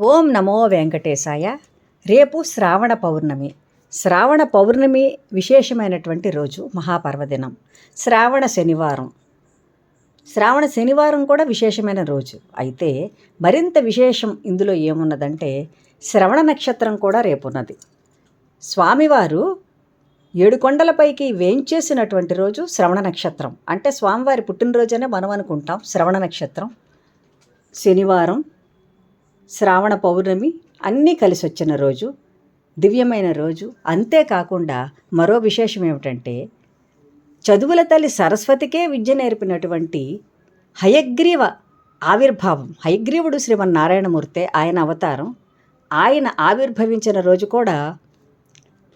ఓం నమో వెంకటేశాయ. రేపు శ్రావణ పౌర్ణమి. శ్రావణ పౌర్ణమి విశేషమైనటువంటి రోజు మహాపర్వదినం. శ్రావణ శనివారం. శ్రావణ శనివారం కూడా విశేషమైన రోజు. అయితే మరింత విశేషం ఇందులో ఏమున్నదంటే శ్రవణ నక్షత్రం కూడా రేపున్నది. స్వామివారు ఏడు కొండలపైకి వేంచేసినటువంటి రోజు శ్రవణ నక్షత్రం. అంటే స్వామివారి పుట్టినరోజనే మనం అనుకుంటాం శ్రవణ నక్షత్రం. శనివారం శ్రావణ పౌర్ణమి అన్నీ కలిసి వచ్చిన రోజు దివ్యమైన రోజు. అంతేకాకుండా మరో విశేషం ఏమిటంటే చదువుల తల్లి సరస్వతికే విద్య నేర్పినటువంటి హయగ్రీవ ఆవిర్భావం హయగ్రీవుడు శ్రీమన్నారాయణమూర్తే ఆయన అవతారం ఆయన ఆవిర్భవించిన రోజు కూడా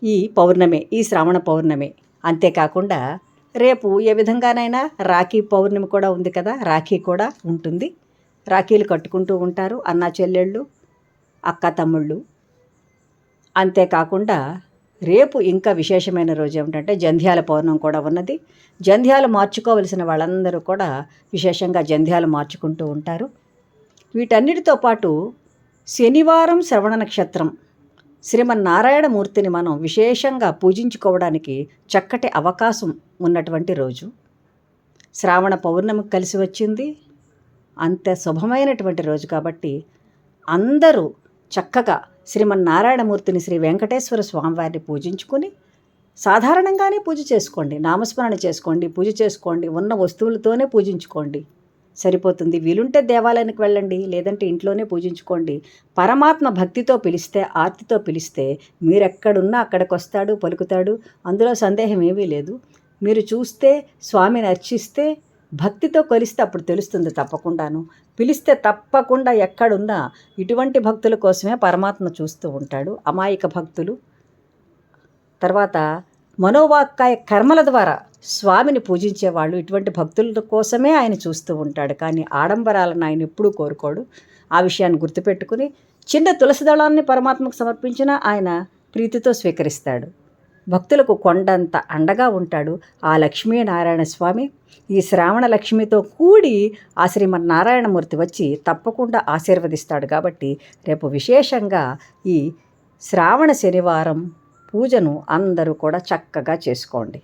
ఈ పౌర్ణమే ఈ శ్రావణ పౌర్ణమే. అంతేకాకుండా రేపు ఏ విధంగానైనా రాఖీ పౌర్ణమి కూడా ఉంది కదా రాఖీ కూడా ఉంటుంది. రాఖీలు కట్టుకుంటూ ఉంటారు అన్న చెల్లెళ్ళు అక్క తమ్ముళ్ళు. అంతేకాకుండా రేపు ఇంకా విశేషమైన రోజు ఏమిటంటే జంధ్యాల పౌర్ణం కూడా ఉన్నది. జంధ్యాలు మార్చుకోవలసిన వాళ్ళందరూ కూడా విశేషంగా జంధ్యాలు మార్చుకుంటూ ఉంటారు. వీటన్నిటితో పాటు శనివారం శ్రవణ నక్షత్రం శ్రీమన్నారాయణమూర్తిని మనం విశేషంగా పూజించుకోవడానికి చక్కటి అవకాశం ఉన్నటువంటి రోజు. శ్రావణ పౌర్ణమికి కలిసి వచ్చింది. అంత శుభమైనటువంటి రోజు కాబట్టి అందరూ చక్కగా శ్రీమన్నారాయణమూర్తిని శ్రీ వెంకటేశ్వర స్వామివారిని పూజించుకుని సాధారణంగానే పూజ చేసుకోండి నామస్మరణ చేసుకోండి పూజ చేసుకోండి ఉన్న వస్తువులతోనే పూజించుకోండి. సరిపోతుంది. వీలుంటే దేవాలయానికి వెళ్ళండి లేదంటే ఇంట్లోనే పూజించుకోండి. పరమాత్మ భక్తితో పిలిస్తే ఆర్తితో పిలిస్తే మీరెక్కడున్నా అక్కడికి వస్తాడు పలుకుతాడు అందులో సందేహం ఏమీ లేదు. మీరు చూస్తే స్వామిని అర్చిస్తే భక్తితో కొలిస్తే అప్పుడు తెలుస్తుంది తప్పకుండాను. పిలిస్తే తప్పకుండా ఎక్కడున్నా ఇటువంటి భక్తుల కోసమే పరమాత్మ చూస్తూ ఉంటాడు. అమాయక భక్తులు. తర్వాత మనోవాక్కాయ కర్మల ద్వారా స్వామిని పూజించేవాళ్ళు ఇటువంటి భక్తుల కోసమే ఆయన చూస్తూ ఉంటాడు. కానీ ఆడంబరాలను ఆయన ఎప్పుడూ కోరుకోడు. ఆ విషయాన్ని గుర్తుపెట్టుకుని చిన్న తులసి దళాన్ని పరమాత్మకు సమర్పించిన ఆయన ప్రీతితో స్వీకరిస్తాడు. భక్తులకు కొండంత అండగా ఉంటాడు ఆ లక్ష్మీనారాయణ స్వామి. ఈ శ్రావణ లక్ష్మితో కూడి ఆ శ్రీమన్నారాయణమూర్తి వచ్చి తప్పకుండా ఆశీర్వదిస్తాడు కాబట్టి రేపు విశేషంగా ఈ శ్రావణ శనివారం పూజను అందరూ కూడా చక్కగా చేసుకోండి.